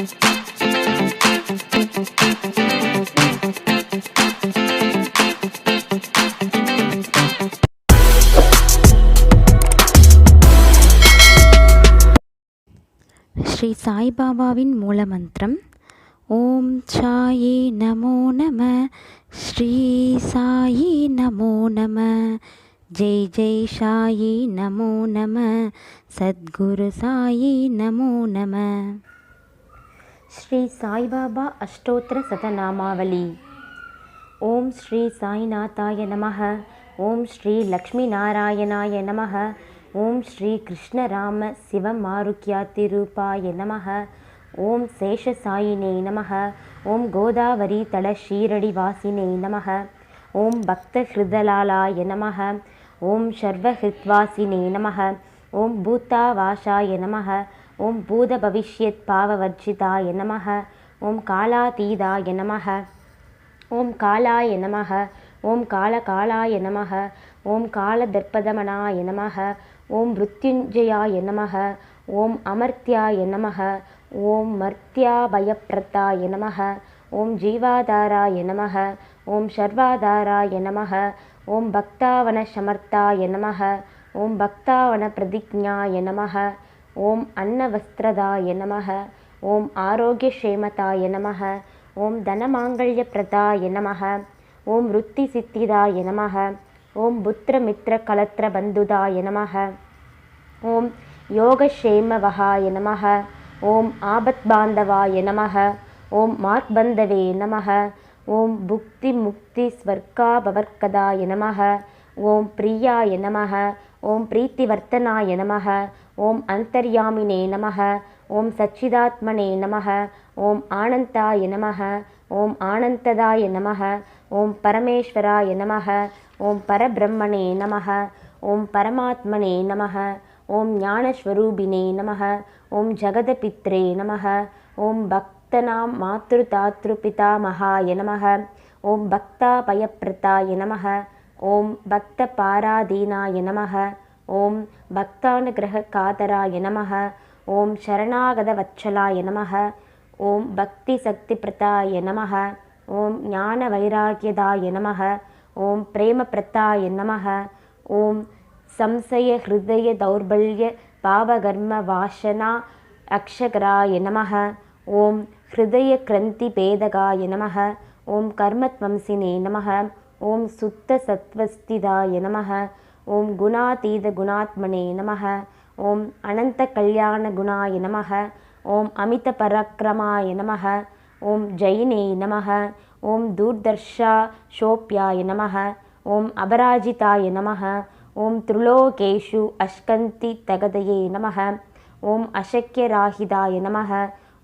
ஸ்ரீ சாய்பாபாவின் மூலமந்திரம். ஓம் சாயி நமோ நம. ஸ்ரீ சாயி நமோ நம. ஜெய் ஜெய் சாயி நமோ நம. சத்குரு சாயி நமோ நம. ஸ்ரீ சாய்பாபா அஷ்டோத்திர சதநாமாவளி. ஓம் ஸ்ரீ சாய்நாத்தாய நமக. ஓம் ஸ்ரீ லக்ஷ்மி நாராயணாய நமக. ஓம் ஸ்ரீ கிருஷ்ணராம சிவமாருக்கியா திருப்பாய நமக. ஓம் சேஷ சாயினே நமக. ஓம் கோதாவரி தல ஷீரடி வாசினே நமக. ஓம் பக்த ஹிருதலாலாய நமக. ஓம் சர்வஹித்வாசினே நமக. ஓம் பூத்தாவாஷாய நமக. ஓம் பூத பவிஷ்யத் பாவவர்ஜிதா நமக ஓம் காலாதீதா நமக ஓம் காலாய நமக ஓம் கால காலாய நமக ஓம் கால தர்ப்பதமனாய நமக ஓம் மிருத்யுஞ்சயாய நமக ஓம் அமர்த்தியாய நமக ஓம் மர்த்தியா பயப்பிரத்தாய நமக ஓம் ஜீவாதாராய நமக ஓம் சர்வாதாராய நமக ஓம் பக்தாவன சமர்த்தாய நமக ஓம் பக்தாவன பிரதிஜாய நமக ஓம் அன்னவஸ்திரதாய நமக ஓம் ஆரோக்கிய க்ஷேமதாய நமக ஓம் தனமாங்கல்ய பிரதாய நமக ஓம் ருத்தி சித்திதாய நமக ஓம் புத்திர மித்ர கலத்திர பந்துதாய நமக ஓம் யோகக்ஷேமவகாய நமக ஓம் ஆபத் பாந்தவாய நமக ஓம் மார்க்பந்தவே நமக ஓம் புக்தி முக்தி ஸ்வர்கா நமக ஓம் பிரியாய நமக ஓம் பிரீத்தி நமக ஓம் அந்தர்யாமினே நமக ஓம் சச்சிதாத்மனே நமக ஓம் ஆனந்தாய நமக ஓம் ஆனந்ததாய நமக ஓம் பரமேஸ்வராய நமக ஓம் பரபிரம்மணே நமக ஓம் பரமாத்மனே நமக ஓம் ஞானஸ்வரூபினே நமக ஓம் ஜெகதபித்ரே நமக ஓம் பக்தனாம் மாத்ருதாத்ருபிதாமகாய நமக ஓம் பக்தாபயப்பிரதாய நமக ஓம் பக்தபாராதீனாய நமக ஓம் பக்தானுகிரக காதராய நமக ஓம் சரணாகத வச்சலாய நமக ஓம் பக்தி சக்தி பிரதாய நமக ஓம் ஞான வைராகியதாய நமக ஓம் பிரேம பிரத்தாய நமக ஓம் சம்சய ஹிருதய தௌர்பல்ய பாவகர்ம வாசனா அக்ஷகராய நமக ஓம் ஹிருதய கிரந்தி பேதகாய நமக ஓம் கர்மத்வம்சினே நமக ஓம் சுத்த சத்வஸ்திதாய நமக ஓம் குணாதீத குணாத்மனே நமக ஓம் அனந்த கல்யாண குணாய நமக ஓம் அமித பரக்ரமாய நமக ஓம் ஜெயினே நமக ஓம் தூர்தர்ஷா ஷோப்யாய நமக ஓம் அபராஜிதாய நமக ஓம் திருலோகேஷு அஷ்கந்தி தகதையே நமக ஓம் அசக்கியராகிதாய நமக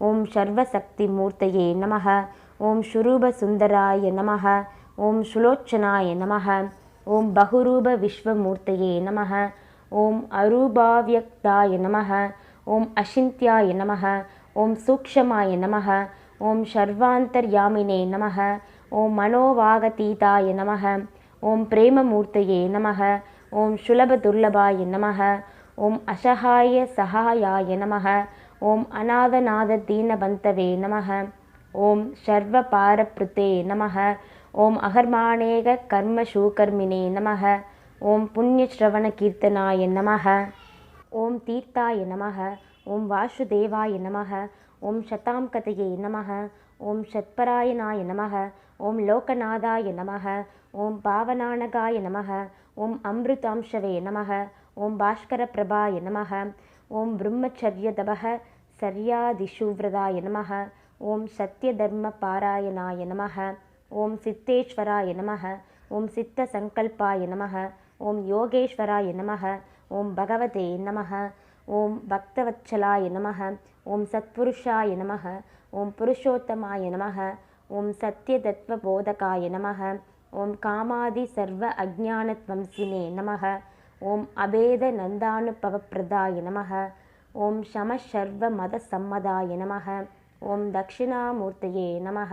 ஓம் சர்வசக்தி மூர்த்தையே நமக ஓம் சுரூபசுந்தராய நமக ஓம் சுலோச்சனாய நமக ஓம் பகுரூப விஸ்வமூர்த்தையே நமக ஓம் அரூபாவியக்தாய நமக ஓம் அஷிந்தியாய நமக ஓம் சூக்ஷமாய நமக ஓம் சர்வாந்தர்யாமினே நமக ஓம் மனோவாகதீதாய நமக ஓம் பிரேமமூர்த்தையே நமக ஓம் சுலபதுர்லபாய நமக ஓம் அசகாய சகாயாய நமக ஓம் அநாதநாத தீனபந்தவே நமக ஓம் சர்வபாரப்ருத்தே நமக ஓம் அகர்மாணேக கர்ம சூகர்மினே நமக ஓம் புண்ணிய ஸ்ரவண கீர்த்தனாய நமக ஓம் தீர்த்தாய நமக ஓம் வாசுதேவாய நமக ஓம் சதாம் கதையே நமக ஓம் சத்பராயணாய நமக ஓம் லோகநாதாய நமக ஓம் பாவனானகாய நமக ஓம் அம்ருதாம்சவே நமக ஓம் பாஸ்கர பிரபாய நமக ஓம் பிரம்மச்சரியதபக சர்யாதிஷுவிரதாய நமக ஓம் சத்யதர்ம பாராயணாய நமக ஓம் சித்தேஸ்வராய நமக ஓம் சித்த சங்கல்பாய நமக ஓம் யோகேஸ்வராய நமக ஓம் பகவதே நமக ஓம் பக்தவத்சலாய நமக ஓம் சத்புருஷாய நமக ஓம் புருஷோத்தமாய நமக ஓம் சத்யதத்வ போதகாய நமக ஓம் காமாதி சர்வ அஜானத்வம்சினே நமக ஓம் அபேத நந்தானுபவப்பிரதாய நமக ஓம் சம சர்வ மத சம்மதாய நமக ஓம் தட்சிணாமூர்த்தையே நமக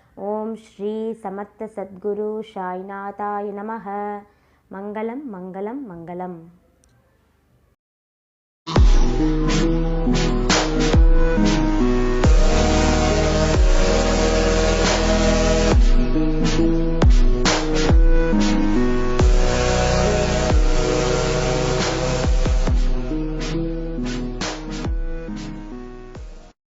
ஓம் ஸ்ரீ சமத்த சத்குரு சாய்நாதாய நமக மங்களம் மங்களம் மங்களம்.